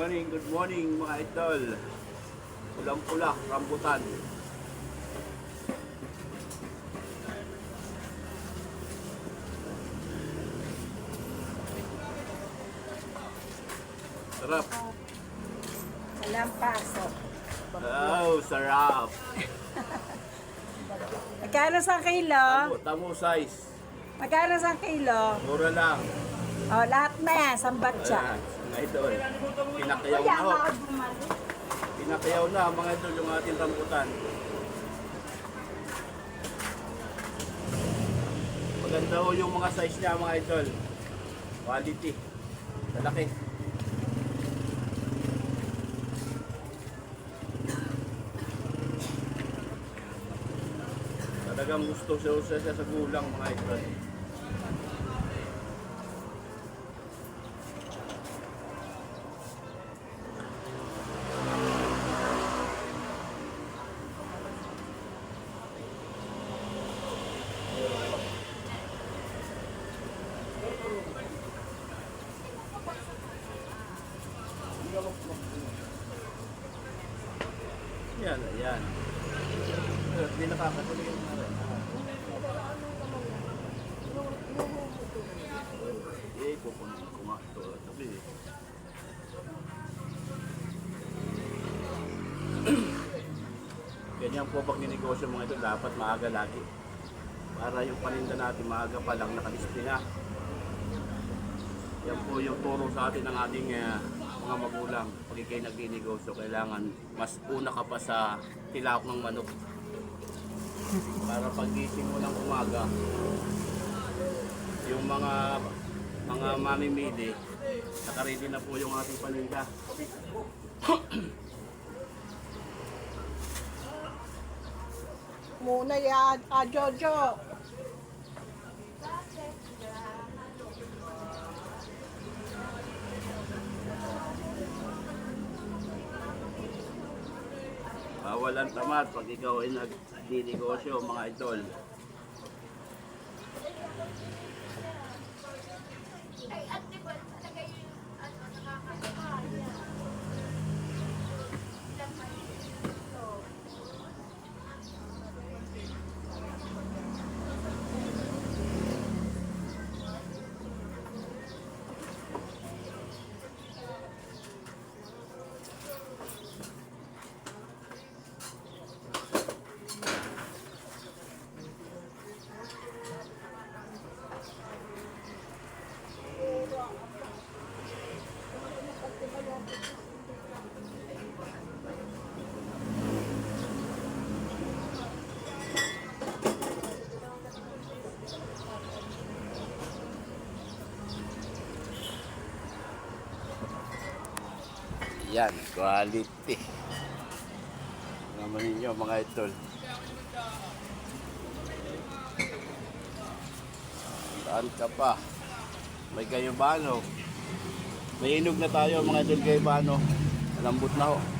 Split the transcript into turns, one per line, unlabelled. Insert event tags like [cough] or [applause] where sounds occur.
morning, good morning mga idol. Pulang-pula, rambutan. Sarap.
Walang pasok.
Oh, sarap. [laughs]
Magkano sa kilo?
Tamo, tamo size.
Magkano sa kilo?
Mura lang.
O, lahat na yan. Sambat siya.
Ayan, idol. Pinakayaw na ho. Pinakayaw na mga idol yung ating rambutan. Maganda ho yung mga size niya mga idol. Quality. Lalaki. Talagang gusto siya siya sa gulang mga idol. Yan, yan. Hindi nakakatuloy yung mga rin. Eh, kukunin ko nga ito. Sabi eh. [clears throat] Ganyan po pag ninegosyo mga ito, dapat maaga lagi. Para yung paninda natin maaga pa lang nakadisplay na. Yan po yung turo sa atin ng ating eh, mga magulang. Pag ikay nagninegosyo, kailangan mas una ka pa sa tilak ng manok. Para paggising mo ng umaga, yung mga mga mamimili, nakaready na po yung ating paninda.
Muna yan, ah, Jojo.
Bawal ang tamad pag ikaw ay nagninegosyo, mga idol. Yan, quality. Naman ninyo mga idol. Saan ka pa? May kayo bano. May inog na tayo mga idol kayo bano. Malambot na ho.